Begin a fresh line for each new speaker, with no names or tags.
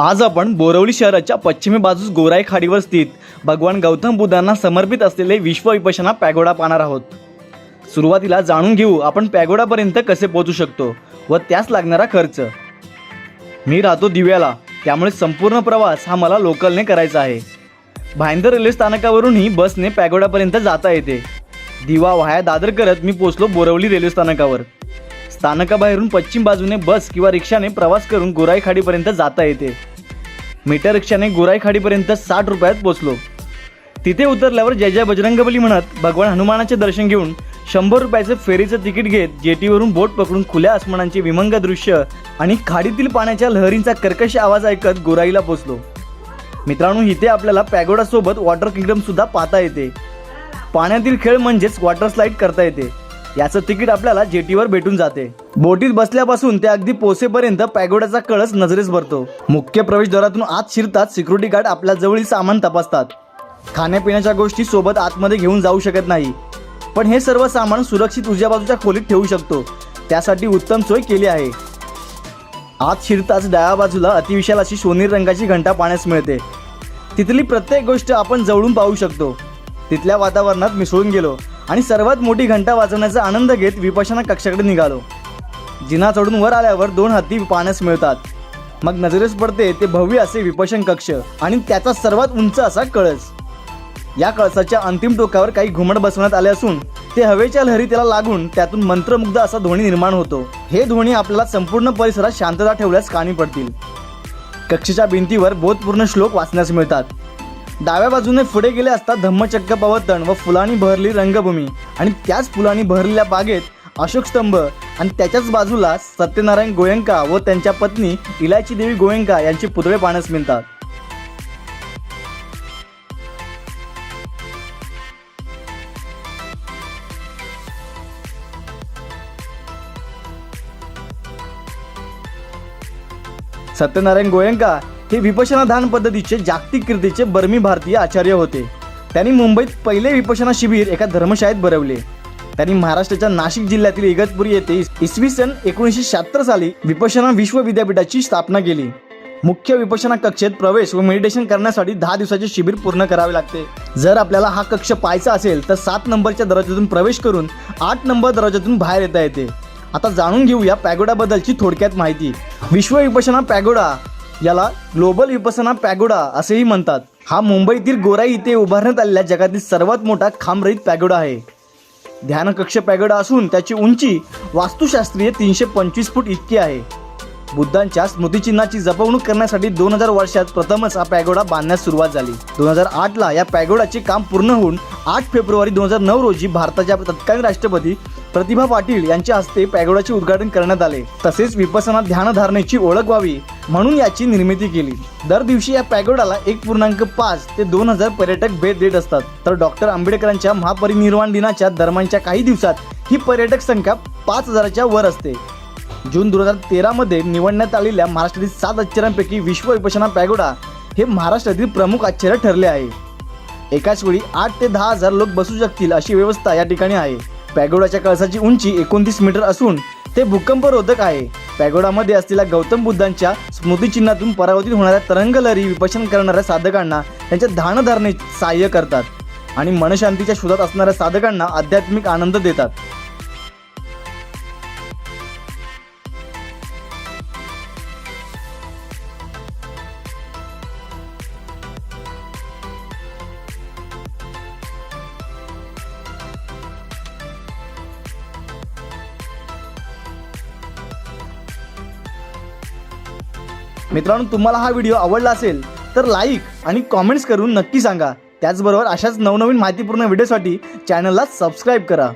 आज आपण बोरवली शहराच्या पश्चिमे बाजूस गोराई खाडीवर स्थित भगवान गौतम बुद्धांना समर्पित असलेले विश्वविपशना पॅगोडा पाहणार आहोत. सुरुवातीला जाणून घेऊ आपण पॅगोडापर्यंत कसे पोहोचू शकतो व त्यास लागणारा खर्च. मी राहतो दिव्याला त्यामुळे संपूर्ण प्रवास हा मला लोकलने करायचा आहे. भाईंदर रेल्वे स्थानकावरूनही बसने पॅगोडापर्यंत जाता येते. दिवा वाया दादर करत मी पोचलो बोरवली रेल्वे स्थानकावर. स्थानकाबाहेरून पश्चिम बाजूने बस किंवा रिक्षाने प्रवास करून गोराई खाडीपर्यंत जाता येते. मीटर रिक्षाने गोराई खाडीपर्यंत साठ रुपयात पोचलो. तिथे उतरल्यावर जय जय बजरंगबली म्हणत भगवान हनुमानाचे दर्शन घेऊन शंभर रुपयाचे फेरीचं तिकीट घेत जेटीवरून बोट पकडून खुल्या आसमानांचे विमंग दृश्य आणि खाडीतील पाण्याच्या लहरींचा कर्कश आवाज ऐकत गोराईला पोचलो. मित्रांनो इथे आपल्याला पॅगोडासोबत वॉटर किंगडम सुद्धा पाहता येते. पाण्यातील खेळ म्हणजेच वॉटर स्लाईड करता येते. याचं तिकीट आपल्याला जेटीवर भेटून जाते. बोटीत बसल्यापासून ते अगदी पोसेपर्यंत पॅगोड्याचा कळस नजरेस भरतो. मुख्य प्रवेशद्वारातून आत शिरतात सिक्युरिटी गार्ड आपल्या जवळील सामान तपासतात. खाण्यापिण्याच्या गोष्टी सोबत आतमध्ये घेऊन जाऊ शकत नाही. पण हे सर्व सामान सुरक्षित उजव्या बाजूच्या खोलीत ठेवू शकतो. त्यासाठी उत्तम सोय केली आहे. आत शिरताच डाव्या बाजूला अतिविशाल अशी सोनेरी रंगाची घंटा पाण्यास मिळते. तिथली प्रत्येक गोष्ट आपण जवळून पाहू शकतो. तिथल्या वातावरणात मिसळून गेलो आणि सर्वात मोठी घंटा वाजवण्याचा आनंद घेत विपशना कक्षाकडे निघालो. जिना चढून वर आल्यावर दोन हत्ती पाहण्यास मिळतात. मग नजरेस पडते ते भव्य असे विपशन कक्ष आणि त्याचा सर्वात उंच असा कळस. या कळसाच्या अंतिम टोकावर काही घुमट बसवण्यात आले असून ते हवेच्या लहरी त्याला लागून त्यातून मंत्रमुग्ध असा ध्वनी निर्माण होतो. हे ध्वनी आपल्याला संपूर्ण परिसरात शांतता ठेवल्यास कानी पडतील. कक्षेच्या भिंतीवर बोधपूर्ण श्लोक वाचण्यास मिळतात. डाव्या बाजूने पुढे गेले असता धम्मचक्क पवर्तन व फुलांनी भरली रंगभूमी आणि त्याच फुलांनी भरलेल्या बागेत अशोक स्तंभ आणि त्याच्याच बाजूला सत्यनारायण गोयंका व त्यांच्या पत्नी इलायची देवी गोयंका यांचे पुतळे पाहण्यास मिळतात. सत्यनारायण गोयंका हे विपशना पद्धतीचे जागतिक कीर्तीचे बर्मी भारतीय आचार्य होते. त्यांनी मुंबईत पहिले विपशना शिबिर एका धर्मशाळेत भरवले. त्यांनी महाराष्ट्राच्या नाशिक जिल्ह्यातील इगतपुरी येथे इसवी सन एकोणीसशे शहात्तर साली विपशना विश्व विद्यापीठाची स्थापना केली. मुख्य विपशना कक्षेत प्रवेश व मेडिटेशन करण्यासाठी दहा दिवसाचे शिबिर पूर्ण करावे लागते. जर आपल्याला हा कक्ष पाहायचा असेल तर सात नंबरच्या दरवाजातून प्रवेश करून आठ नंबर दरवाजातून बाहेर येता येते. आता जाणून घेऊया पॅगोडाबद्दलची थोडक्यात माहिती. विश्व विपशना पॅगोडा याला ग्लोबल विपसना पॅगोडा असेही म्हणतात. हा मुंबईतील गोराई इथे उभारण्यात आलेल्या जगातील सर्वात मोठा खांबरहित पॅगोडा आहे. ध्यानकक्ष पॅगोडा असून त्याची उंची वास्तुशास्त्रीय तीनशे पंचवीस फूट इतकी आहे. बुद्धांच्या स्मृतिचिन्हाची जपवणूक करण्यासाठी दोन हजार वर्षात प्रथमच हा पॅगोडा बांधण्यास सुरुवात झाली. दोन हजार आठला या पॅगोडाचे काम पूर्ण होऊन आठ फेब्रुवारी दोन हजार नऊ रोजी भारताच्या तत्कालीन राष्ट्रपती प्रतिभा पाटील यांच्या हस्ते पॅगोडाचे उद्घाटन करण्यात आले. तसेच विपसना ध्यानधारणेची ओळख व्हावी. म्हणून याची निर्मिती केली. दर दिवशी या पॅगोडाला एक पूर्णांक पाच ते दोन हजार पर्यटक भेट देत असतात. तर डॉक्टर आंबेडकरांच्या महापरिनिर्वाण दिनाच्या दरम्यानच्या काही दिवसात ही पर्यटक संख्या पाच हजाराच्या वर असते. जून दोन हजार तेरामध्ये निवडण्यात आलेल्या महाराष्ट्रातील सात आश्चर्यांपैकी विश्व विपशना पॅगोडा हे महाराष्ट्रातील प्रमुख आश्चर्य ठरले आहे. एकाच वेळी आठ ते दहा हजार लोक बसू शकतील अशी व्यवस्था या ठिकाणी आहे. पॅगोडाच्या कळसाची उंची एकोणतीस मीटर असून ते भूकंपरोधक आहे. पॅगोडामध्ये असलेल्या गौतम बुद्धांच्या स्मृतिचिन्हातून परावर्तित होणाऱ्या तरंगलहरी विपशन करणाऱ्या साधकांना त्यांच्या ध्यानधारणे सहाय्य करतात आणि मनशांतीच्या शोधात असणाऱ्या साधकांना आध्यात्मिक आनंद देतात. मित्रांनो तुम्हाला हा व्हिडिओ आवडला असेल तर लाईक आणि कॉमेंट्स करून नक्की सांगा. त्याचबरोबर अशाच नवनवीन माहितीपूर्ण व्हिडिओसाठी चॅनलला सबस्क्राईब करा.